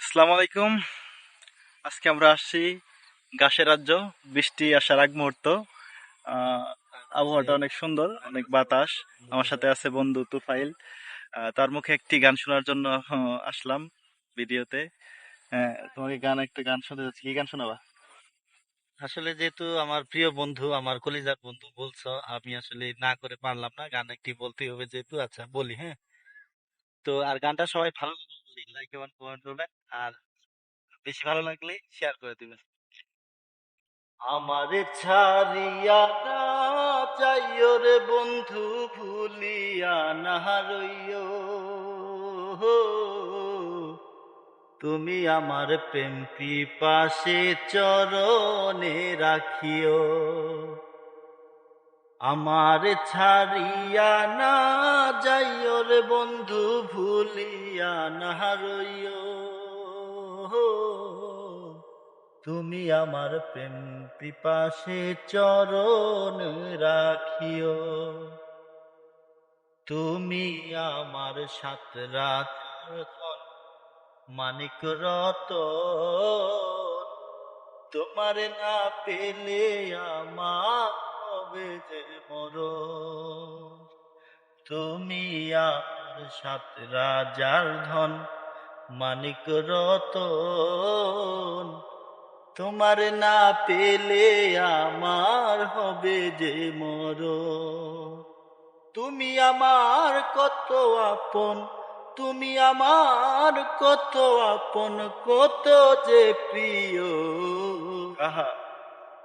আসসালামু আলাইকুম। আজকে আমরা আসছি গাছের রাজ্য বৃষ্টি আসার আগ মুহূর্ত। আবহাওয়াটা অনেক সুন্দর অনেক বাতাস। আমার সাথে আছে বন্ধু তুফাইল। তার মুখে একটি গান শোনার জন্য আসলাম ভিডিওতে। আহ, তোমাকে গান একটা গান শুনতে যাচ্ছি। কি গান শোনাবা? আসলে যেহেতু আমার প্রিয় বন্ধু আমার কলিজার বন্ধু বলছো আমি আসলে না করে পারলাম না। গান একটি বলতেই হবে যেহেতু। আচ্ছা বলি হ্যাঁ। তো আর গানটা সবাই ভালো লাইক এবং কমেন্ট করবেন আর বেশি ভালো লাগলে শেয়ার করে দিবেন। আমারে ছাড়িয়া না যাইও রে বন্ধু, ভুলিয়া না রইও। তুমি আমার প্রেম পিপাসে চরণে রাখিও। আমার ছাড়িয়া না যাইও রে বন্ধু, ভুলিয়া না রইও। তুমি আমার প্রেম পিপাসে চরণ রাখিও। তুমি আমার সাত রাত মানিক রত তোমার না পেলে আমার হবে যে মর তুমি আমার সাত রাজার ধন, মানিক রতন। তোমার না পেলে আমার হবে যে মর তুমি আমার কত আপন, তুমি আমার কত আপন, কত যে প্রিয়। আহা।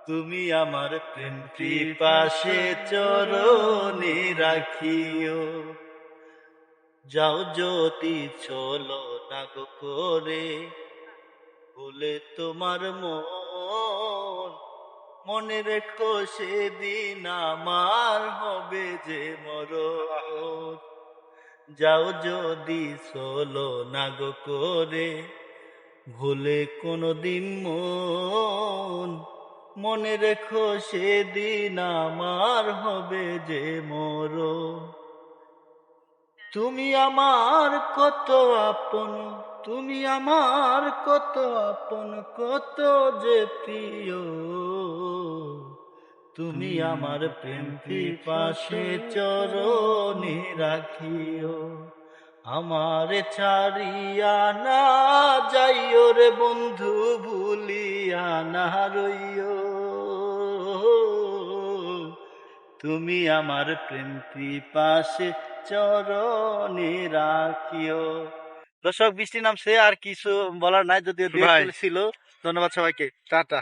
তুমি আমার প্রেম পাশে চরণে রাখিও। যাও যদি চলো না গো করে বলে তোমার মন। মনে রেখো সেদিন আমার হবে যে মরণ। যাও যদি চলো না গো করে ভুলে কোনো দিন মন মনে রেখো সেদিন আমার হবে যে মোর। তুমি আমার কত আপন তুমি আমার কত আপন কত যে প্রিয়। তুমি আমার প্রেম পাশে চরণে রাখিও? আমার ছাড়িয়া না যাইও রে বন্ধু ভুলিয়া না রইও। তুমি আমার প্রেম পাশে চরণে রাখিও। দর্শক বৃষ্টি নামছে আর কিছু বলার নাই যদিও। ছিল। ধন্যবাদ সবাইকে। টাটা।